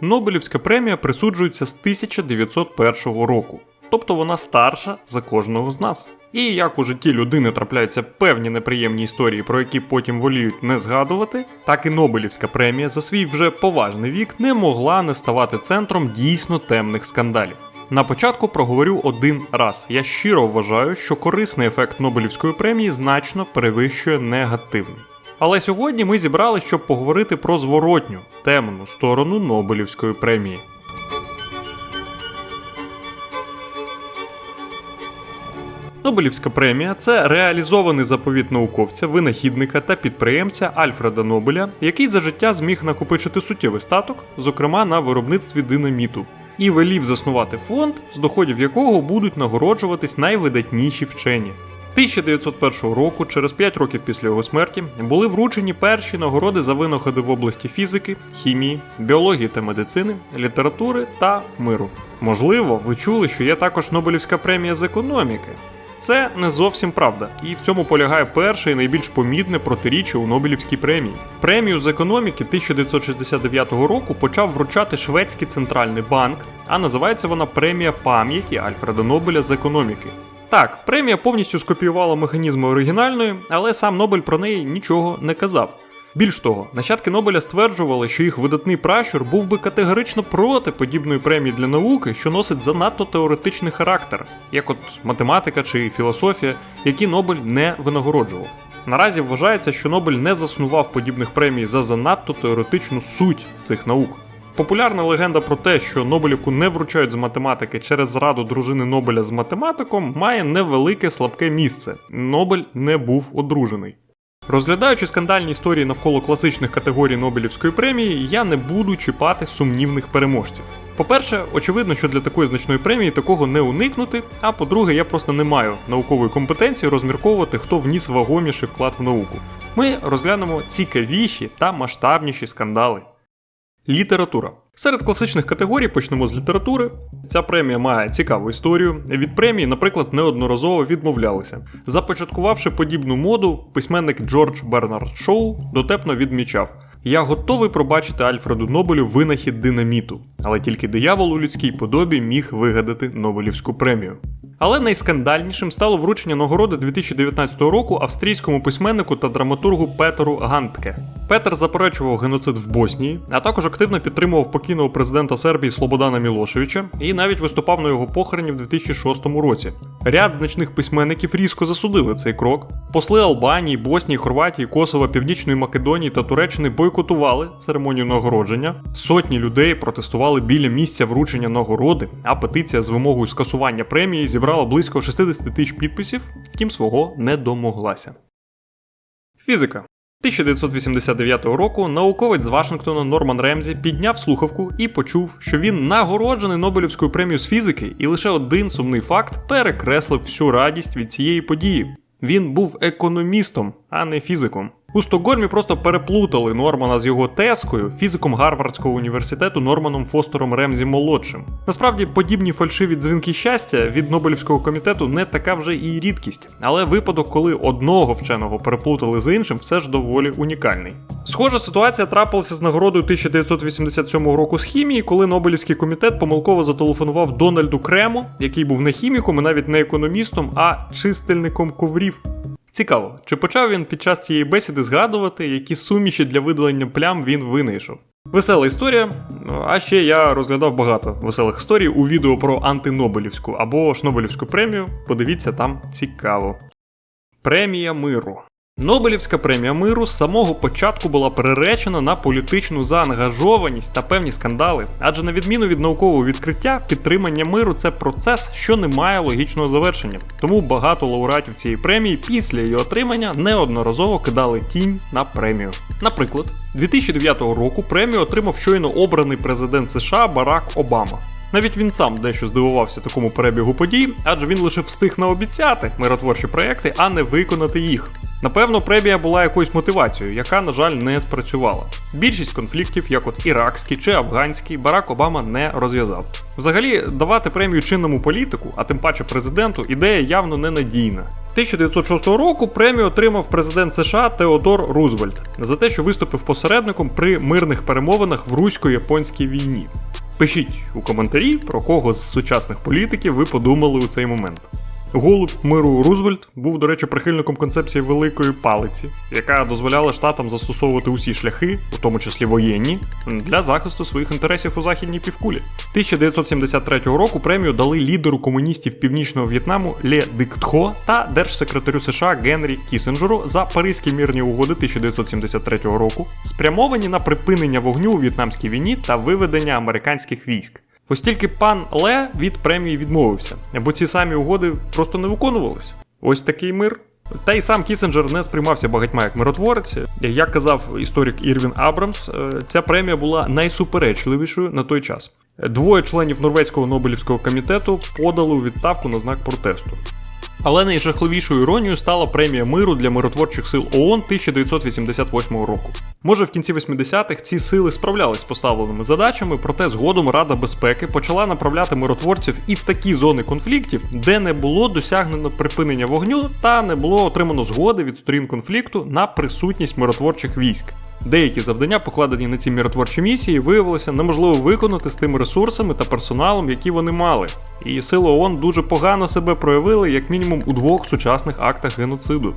Нобелівська премія присуджується з 1901 року, тобто вона старша за кожного з нас. І як у житті людини трапляються певні неприємні історії, про які потім воліють не згадувати, так і Нобелівська премія за свій вже поважний вік не могла не ставати центром дійсно темних скандалів. На початку проговорю один раз. Я щиро вважаю, що корисний ефект Нобелівської премії значно перевищує негативний. Але сьогодні ми зібрали, щоб поговорити про зворотню темну сторону Нобелівської премії. Нобелівська премія це реалізований заповіт науковця, винахідника та підприємця Альфреда Нобеля, який за життя зміг накопичити суттєвий статок, зокрема на виробництві динаміту, і велів заснувати фонд, з доходів якого будуть нагороджуватись найвидатніші вчені. 1901 року, через 5 років після його смерті, були вручені перші нагороди за винаходи в області фізики, хімії, біології та медицини, літератури та миру. Можливо, ви чули, що є також Нобелівська премія з економіки. Це не зовсім правда, і в цьому полягає перше і найбільш помітне протиріччя у Нобелівській премії. Премію з економіки 1969 року почав вручати Шведський центральний банк, а називається вона премія пам'яті Альфреда Нобеля з економіки. Так, премія повністю скопіювала механізми оригінальної, але сам Нобель про неї нічого не казав. Більш того, нащадки Нобеля стверджували, що їх видатний пращур був би категорично проти подібної премії для науки, що носить занадто теоретичний характер, як от математика чи філософія, які Нобель не винагороджував. Наразі вважається, що Нобель не заснував подібних премій за занадто теоретичну суть цих наук. Популярна легенда про те, що Нобелівку не вручають з математики через зраду дружини Нобеля з математиком, має невелике слабке місце. Нобель не був одружений. Розглядаючи скандальні історії навколо класичних категорій Нобелівської премії, я не буду чіпати сумнівних переможців. По-перше, очевидно, що для такої значної премії такого не уникнути. А по-друге, я просто не маю наукової компетенції розмірковувати, хто вніс вагоміший вклад в науку. Ми розглянемо цікавіші та масштабніші скандали. Література. Серед класичних категорій почнемо з літератури. Ця премія має цікаву історію. Від премії, наприклад, неодноразово відмовлялися. Започаткувавши подібну моду, письменник Джордж Бернард Шоу дотепно відмічав: Я готовий пробачити Альфреду Нобелю винахід динаміту, але тільки диявол у людській подобі міг вигадати Нобелівську премію. Але найскандальнішим стало вручення нагороди 2019 року австрійському письменнику та драматургу Петеру Гантке. Петер заперечував геноцид в Боснії, а також активно підтримував покійного президента Сербії Слободана Мілошевича і навіть виступав на його похороні в 2006 році. Ряд значних письменників різко засудили цей крок. Посли Албанії, Боснії, Хорватії, Косова, Північної Македонії та Туреччини бойкотували церемонію нагородження. Сотні людей протестували біля місця вручення нагороди, а петиція з вимогою скасування премії зібрала близько 60 тисяч підписів, втім свого не домоглася. Фізика. 1989 року науковець з Вашингтона Норман Ремзі підняв слухавку і почув, що він нагороджений Нобелівською премією з фізики, і лише один сумний факт перекреслив всю радість від цієї події. Він був економістом, а не фізиком. У Стокгольмі просто переплутали Нормана з його тескою, фізиком Гарвардського університету Норманом Фостером Ремзі молодшим. Насправді, подібні фальшиві дзвінки щастя від Нобелівського комітету не така вже і рідкість, але випадок, коли одного вченого переплутали з іншим, все ж доволі унікальний. Схожа ситуація трапилася з нагородою 1987 року з хімії, коли Нобелівський комітет помилково зателефонував Дональду Крему, який був не хіміком і навіть не економістом, а чистильником коврів. Цікаво, чи почав він під час цієї бесіди згадувати, які суміші для видалення плям він винайшов? Весела історія. А ще я розглядав багато веселих історій у відео про антинобелівську або ж Нобелівську премію. Подивіться, там цікаво. Премія миру. Нобелівська премія миру з самого початку була переречена на політичну заангажованість та певні скандали, адже на відміну від наукового відкриття, підтримання миру це процес, що не має логічного завершення. Тому багато лауреатів цієї премії після її отримання неодноразово кидали тінь на премію. Наприклад, 2009 року премію отримав щойно обраний президент США Барак Обама. Навіть він сам дещо здивувався такому перебігу подій, адже він лише встиг наобіцяти миротворчі проекти, а не виконати їх. Напевно, премія була якоюсь мотивацією, яка, на жаль, не спрацювала. Більшість конфліктів, як от іракський чи афганський, Барак Обама не розв'язав. Взагалі, давати премію чинному політику, а тим паче президенту, ідея явно ненадійна. 1906 року премію отримав президент США Теодор Рузвельт за те, що виступив посередником при мирних перемовинах в русько-японській війні. Пишіть у коментарі, про кого з сучасних політиків ви подумали у цей момент. Голуб миру Рузвельт був, до речі, прихильником концепції великої палиці, яка дозволяла штатам застосовувати усі шляхи, у тому числі воєнні, для захисту своїх інтересів у західній півкулі. 1973 року премію дали лідеру комуністів Північного В'єтнаму Ле Дик Тхо та держсекретарю США Генрі Кісінджеру за Паризькі мирні угоди 1973 року, спрямовані на припинення вогню у в'єтнамській війні та виведення американських військ. Ось тільки пан Ле від премії відмовився, бо ці самі угоди просто не виконувалися. Ось такий мир. Та й сам Кісенджер не сприймався багатьма як миротворець. Як казав історик Ірвін Абрамс, е, ця премія була найсуперечливішою на той час. Двоє членів Норвезького Нобелівського комітету подали у відставку на знак протесту. Але найжахливішою іронією стала премія миру для миротворчих сил ООН 1988 року. Може, в кінці 80-х ці сили справлялись з поставленими задачами, проте згодом Рада безпеки почала направляти миротворців і в такі зони конфліктів, де не було досягнено припинення вогню та не було отримано згоди від сторін конфлікту на присутність миротворчих військ. Деякі завдання, покладені на ці миротворчі місії, виявилося неможливо виконати з тими ресурсами та персоналом, які вони мали. І сили ООН дуже погано себе проявили, як мінімум у двох сучасних актах геноциду.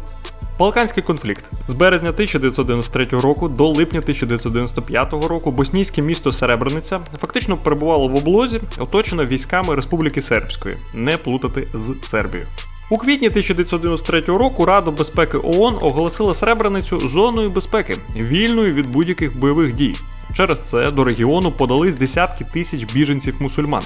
Балканський конфлікт з березня 1993 року до липня 1995 року боснійське місто Серебрениця фактично перебувало в облозі, оточено військами Республіки Сербської, не плутати з Сербією. У квітні 1993 року Рада безпеки ООН оголосила Сребреницю зоною безпеки, вільною від будь-яких бойових дій. Через це до регіону подались десятки тисяч біженців мусульман.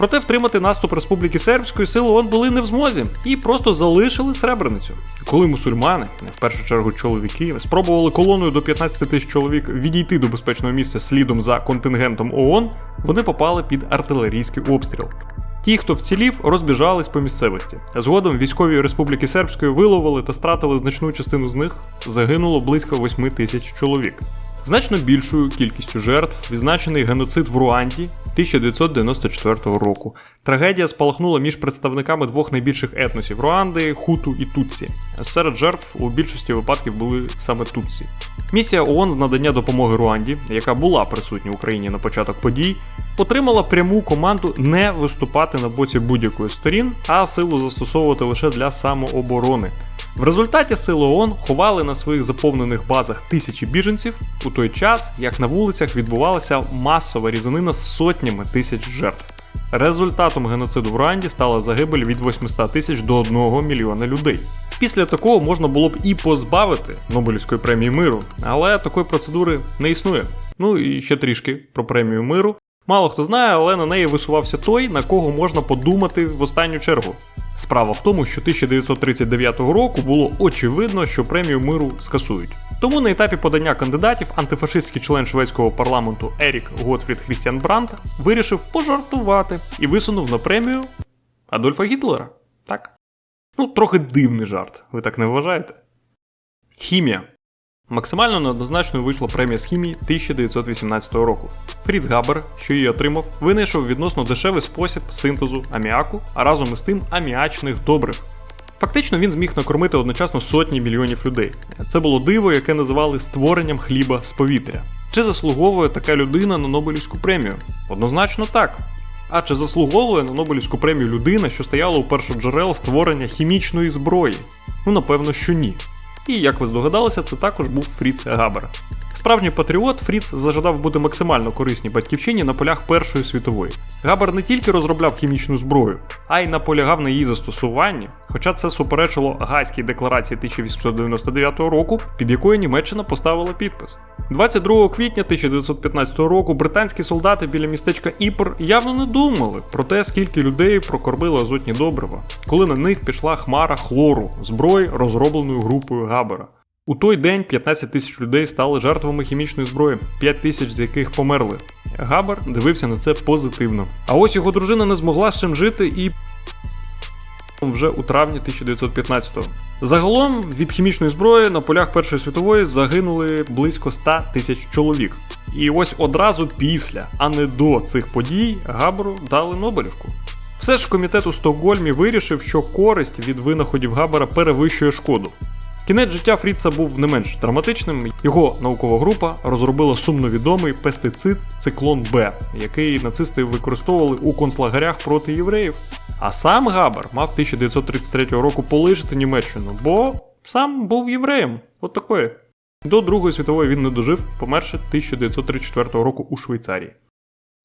Проте втримати наступ Республіки Сербської сили ООН були не в змозі і просто залишили Сребреницю. Коли мусульмани, в першу чергу чоловіки, спробували колоною до 15 тисяч чоловік відійти до безпечного місця слідом за контингентом ООН, вони попали під артилерійський обстріл. Ті, хто вцілів, розбіжались по місцевості. Згодом військові Республіки Сербської виловили та стратили значну частину з них. Загинуло близько 8 тисяч чоловік. Значно більшою кількістю жертв відзначений геноцид в Руанді 1994 року. Трагедія спалахнула між представниками двох найбільших етносів Руанди Хуту і Тутсі. Серед жертв у більшості випадків були саме Тутсі. Місія ООН з надання допомоги Руанді, яка була присутня в Україні на початок подій, отримала пряму команду не виступати на боці будь-якої сторін, а силу застосовувати лише для самооборони. В результаті сили ООН ховали на своїх заповнених базах тисячі біженців у той час, як на вулицях відбувалася масова різанина з сотнями тисяч жертв. Результатом геноциду в Руанді стала загибель від 800 тисяч до 1 мільйона людей. Після такого можна було б і позбавити Нобелівської премії миру, але такої процедури не існує. Ну і ще трішки про премію миру. Мало хто знає, але на неї висувався той, на кого можна подумати в останню чергу. Справа в тому, що 1939 року було очевидно, що премію миру скасують. Тому на етапі подання кандидатів антифашистський член шведського парламенту Ерік Готфрід Хрістіан Брандт вирішив пожартувати і висунув на премію Адольфа Гітлера. Так? Ну, трохи дивний жарт, ви так не вважаєте? Хімія. Максимально неоднозначною вийшла премія з хімії 1918 року. Фріц Габер, що її отримав, винайшов відносно дешевий спосіб синтезу аміаку, а разом із тим аміачних добрив. Фактично він зміг накормити одночасно сотні мільйонів людей. Це було диво, яке називали створенням хліба з повітря. Чи заслуговує така людина на Нобелівську премію? Однозначно так. А чи заслуговує на Нобелівську премію людина, що стояла у першоджерел створення хімічної зброї? Ну напевно, що ні. І як ви здогадалися, це також був Фріц Габер. Справжній патріот Фріц зажадав бути максимально корисній батьківщині на полях Першої світової. Габер не тільки розробляв хімічну зброю, а й наполягав на її застосуванні, хоча це суперечило Гайській декларації 1899 року, під якою Німеччина поставила підпис. 22 квітня 1915 року британські солдати біля містечка Іпр явно не думали про те, скільки людей прокормили азотні добрива, коли на них пішла хмара хлору зброї, розробленою групою Габера. У той день 15 тисяч людей стали жертвами хімічної зброї, 5 тисяч з яких померли. Габар дивився на це позитивно. А ось його дружина не змогла з цим жити і вже у травні 1915-го. Загалом від хімічної зброї на полях Першої світової загинули близько 100 тисяч чоловік. І ось одразу після, а не до цих подій, Габару дали Нобелівку. Все ж комітет у Стокгольмі вирішив, що користь від винаходів Габара перевищує шкоду. Кінець життя Фріца був не менш драматичним. Його наукова група розробила сумновідомий пестицид циклон Б, який нацисти використовували у концлагерях проти євреїв. А сам Габар мав 1933 року полишити Німеччину, бо сам був євреєм. От такої. До Другої світової він не дожив, померши 1934 року у Швейцарії.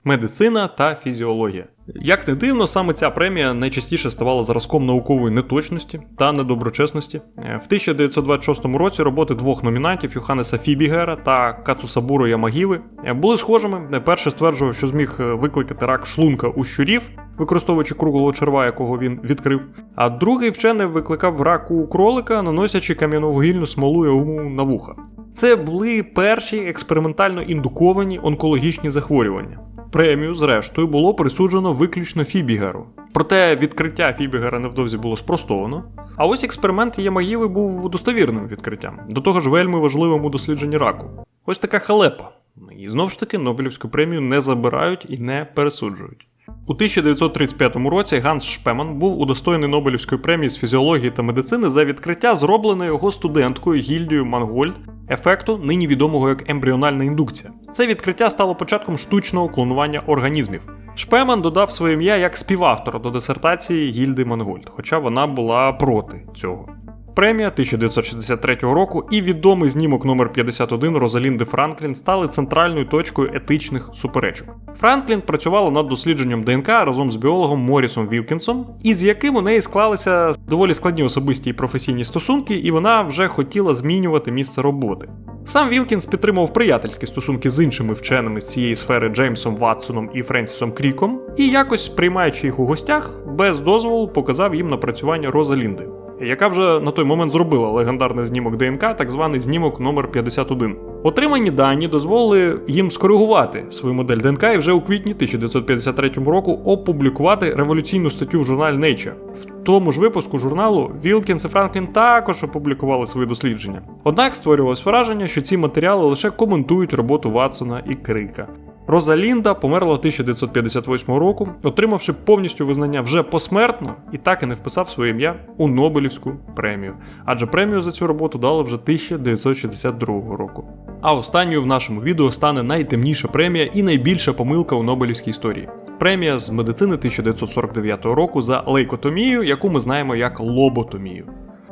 Медицина та фізіологія. Як не дивно, саме ця премія найчастіше ставала зразком наукової неточності та недоброчесності. Е, В 1926 році роботи двох номінантів Йоханнеса Фібігера та Кацусабуро Ямагіви е, були схожими. Перший стверджував, що зміг е, викликати рак шлунка у щурів, використовуючи круглого черва, якого він відкрив. А другий вчений викликав рак у кролика, наносячи кам'яновугільну смолу йому на вуха. Це були перші експериментально індуковані онкологічні захворювання. Премію, зрештою, було присуджено виключно Фібігеру. Проте відкриття Фібігера невдовзі було спростовано. А ось експеримент Ямагіви був достовірним відкриттям, до того ж вельми важливим у дослідженні раку. Ось така халепа. І знову ж таки Нобелівську премію не забирають і не пересуджують. У 1935 році Ганс Шпеман був удостоєний Нобелівської премії з фізіології та медицини за відкриття, зроблене його студенткою Гільдією Мангольд, ефекту, нині відомого як ембріональна індукція. Це відкриття стало початком штучного клонування організмів. Шпеман додав своє ім'я як співавтор до дисертації Гільди Мангольд, хоча вона була проти цього. Премія 1963 року і відомий знімок номер 51 Розалінди Франклін стали центральною точкою етичних суперечок. Франклін працювала над дослідженням ДНК разом з біологом Морісом Вілкінсом, із яким у неї склалися доволі складні особисті і професійні стосунки, і вона вже хотіла змінювати місце роботи. Сам Вілкінс підтримував приятельські стосунки з іншими вченими з цієї сфери Джеймсом Ватсоном і Френсісом Кріком, і якось, приймаючи їх у гостях, без дозволу показав їм напрацювання Розалінди яка вже на той момент зробила легендарний знімок ДНК, так званий знімок номер 51 Отримані дані дозволили їм скоригувати свою модель ДНК і вже у квітні 1953 року опублікувати революційну статтю в журналі Nature. В тому ж випуску журналу Вілкінс і Франклін також опублікували свої дослідження. Однак створювалось враження, що ці матеріали лише коментують роботу Ватсона і Крика. Розалінда померла 1958 року, отримавши повністю визнання вже посмертно і так і не вписав своє ім'я у Нобелівську премію. Адже премію за цю роботу дали вже 1962 року. А останньою в нашому відео стане найтемніша премія і найбільша помилка у Нобелівській історії. Премія з медицини 1949 року за лейкотомію, яку ми знаємо як лоботомію.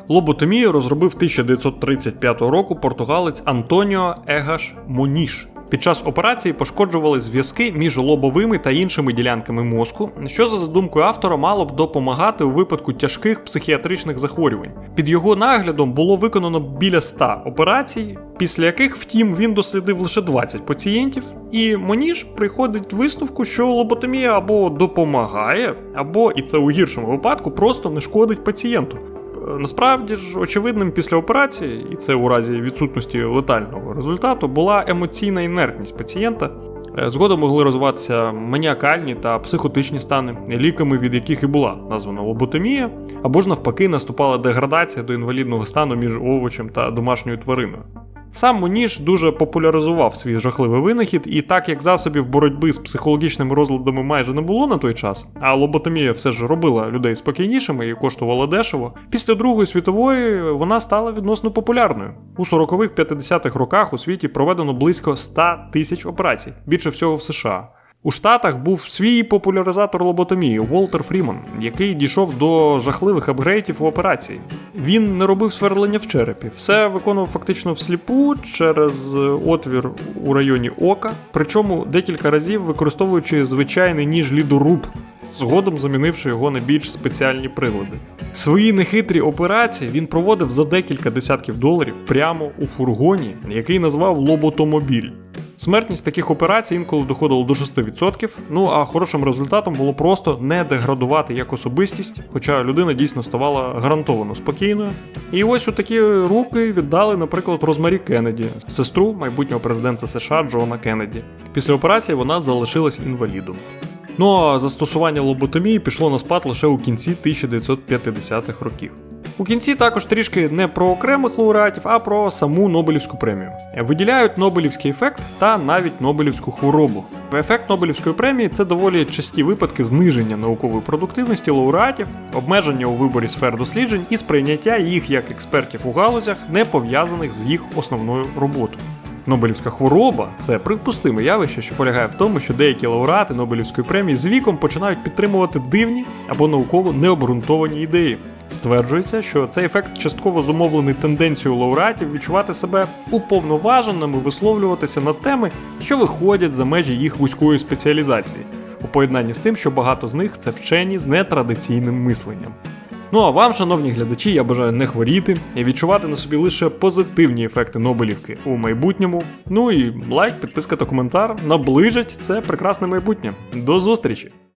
Лоботомію розробив 1935 року португалець Антоніо Егаш Моніш. Під час операції пошкоджували зв'язки між лобовими та іншими ділянками мозку, що за задумкою автора мало б допомагати у випадку тяжких психіатричних захворювань. Під його наглядом було виконано біля 100 операцій, після яких, втім, він дослідив лише 20 пацієнтів, і Моніж приходить висновку, що лоботомія або допомагає, або, і це у гіршому випадку, просто не шкодить пацієнту. Насправді ж, очевидним після операції, і це у разі відсутності летального результату, була емоційна інертність пацієнта. Е, Згодом могли розвиватися маніакальні та психотичні стани, ліками від яких і була названа лоботомія, або ж навпаки наступала деградація до інвалідного стану між овочем та домашньою твариною. Сам Моніш дуже популяризував свій жахливий винахід, і так як засобів боротьби з психологічними розладами майже не було на той час, а лоботомія все ж робила людей спокійнішими і коштувала дешево. Після Другої світової вона стала відносно популярною. У 40-х-50-х роках у світі проведено близько 100 тисяч операцій, більше всього в США. У Штатах був свій популяризатор лоботомії Волтер Фріман, який дійшов до жахливих апгрейтів у операції. Він не робив сверлення в черепі, все виконував фактично всліпу через отвір у районі ока, причому декілька разів використовуючи звичайний ніж лідоруб, згодом замінивши його на більш спеціальні прилади. Свої нехитрі операції він проводив за декілька десятків доларів прямо у фургоні, який назвав лоботомобіль. Смертність таких операцій інколи доходила до 6%. Ну а хорошим результатом було просто не деградувати як особистість, хоча людина дійсно ставала гарантовано спокійною. І ось у такі руки віддали, наприклад, Розмарі Кеннеді, сестру майбутнього президента США Джона Кеннеді. Після операції вона залишилась інвалідом. Ну а застосування лоботомії пішло на спад лише у кінці 1950-х років. У кінці також трішки не про окремих лауреатів, а про саму Нобелівську премію. Виділяють Нобелівський ефект та навіть Нобелівську хворобу. Ефект Нобелівської премії це доволі часті випадки зниження наукової продуктивності лауреатів, обмеження у виборі сфер досліджень і сприйняття їх як експертів у галузях, не пов'язаних з їх основною роботою. Нобелівська хвороба це припустиме явище, що полягає в тому, що деякі лауреати Нобелівської премії з віком починають підтримувати дивні або науково необґрунтовані ідеї. Стверджується, що цей ефект частково зумовлений тенденцією лауреатів відчувати себе уповноваженими висловлюватися на теми, що виходять за межі їх вузької спеціалізації, у поєднанні з тим, що багато з них це вчені з нетрадиційним мисленням. Ну а вам, шановні глядачі, я бажаю не хворіти і відчувати на собі лише позитивні ефекти Нобелівки у майбутньому. Ну і лайк, підписка та коментар наближать це прекрасне майбутнє. До зустрічі!